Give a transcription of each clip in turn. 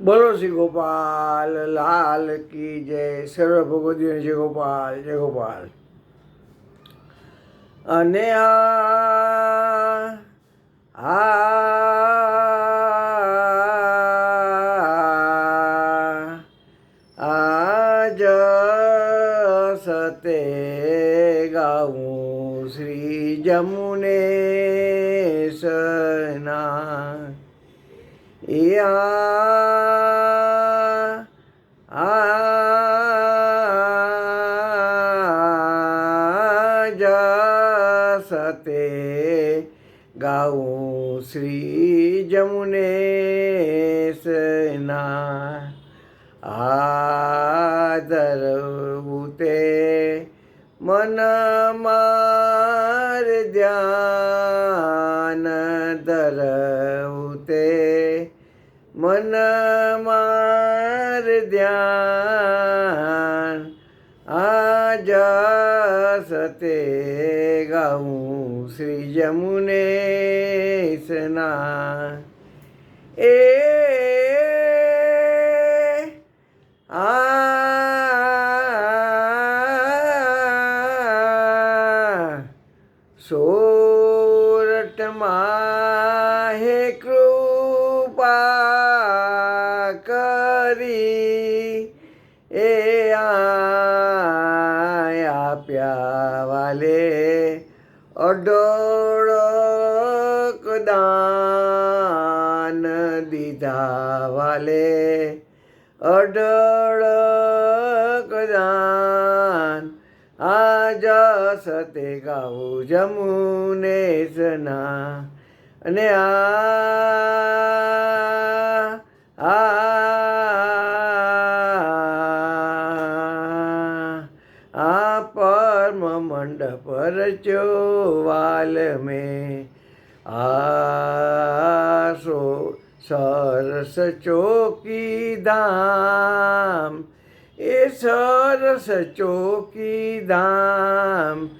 બોલો શ્રી ગોપાલ, લાલ કી જય, સર્વ ભગવતી જય ગોપાલ જય ગોપાલ. અને આ આજ સતે ગાઉં શ્રી જમુને સના યા ગાઉં શ્રી જમુને સના આદરવું તે મન માર ધ્યાન ધરવું તે મન માર ધ્યાન આજ સતે ગાઉં શ્રી જમુને સના. એ આ સોરઠમાં હે કૃપા કરી એ આપ્યા વાલે અડોળક દાન દીધા વાલે અડળક દાન આજ સતે ગાવું જમુને સના. અને આ આ મંડપ રચોવાલ મેં આસો સરસ ચોકી ધામ એ સરસ ચોકી ધામ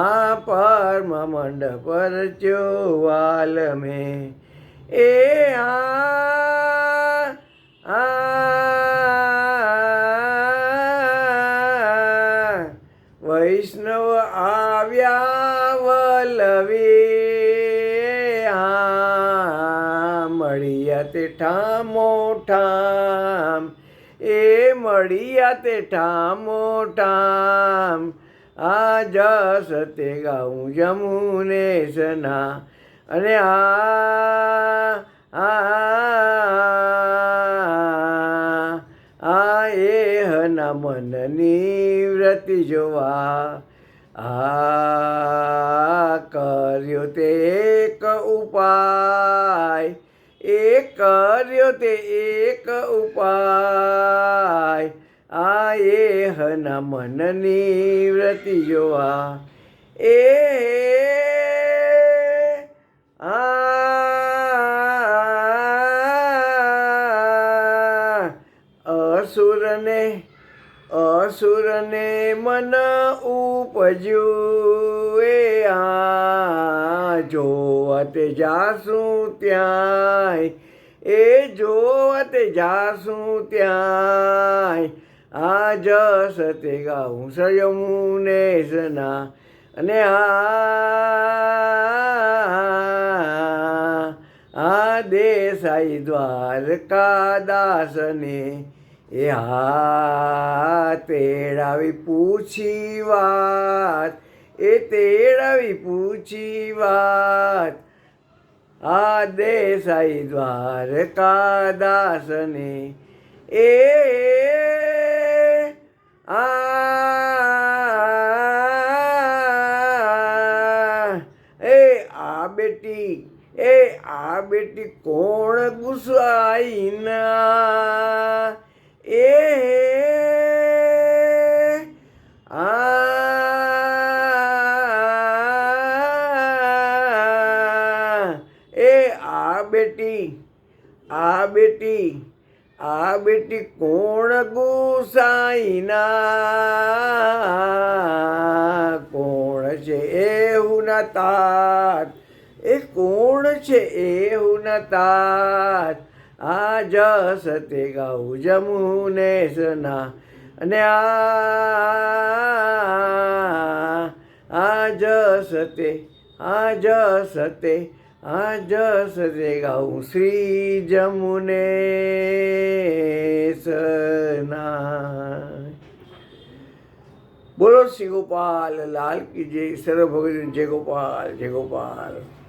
આ પરમ મંડપ રચોવાલ મેં એ આ વૈષ્ણવ આવ્યા વલવી મળ્યા તે ઠામો ઠામ એ મળ્યા તે ઠામો ઠામ આ જસ તે ગાઉં જમુને સના અને આ આ એ હના મનની વ્રતિ જોવા આ કર્યો તે એક ઉપાય, એ કર્યો તે એક ઉપાય. આ એ હના મનની વ્રતિ જોવા, એ અસુરને અસુરને મન ઉપજ્યું. એ આ જોવત જાસું ત્યાંય. એ જોવત જાસું ત્યાંય. આ જસ તે ગાઉં સયમુને સના. અને આ આ દેસાઈ દ્વારકા દાસને એ હા તેડાવી પૂછી વાત, એ તેડાવી પૂછી વાત. આ દેસાઈ દ્વારકા દાસને એ આ એ આ બેટી, એ આ બેટી કોણ ગુસાઈના એ આ એ આ બેટી આ બેટી આ બેટી કોણ ગુસાઈના? કોણ છે એવું ના તાત એ કોણ છે એવું ના આ જસ તે જમુને સના. અને આ આ જસ તે આ જસ તે આ જસ તે ગાઉં શ્રી જમુને સના. બોલો શ્રી ગોપાલ, લાલ કી જય સર્વ ભગવાન જય ગોપાલ જય ગોપાલ.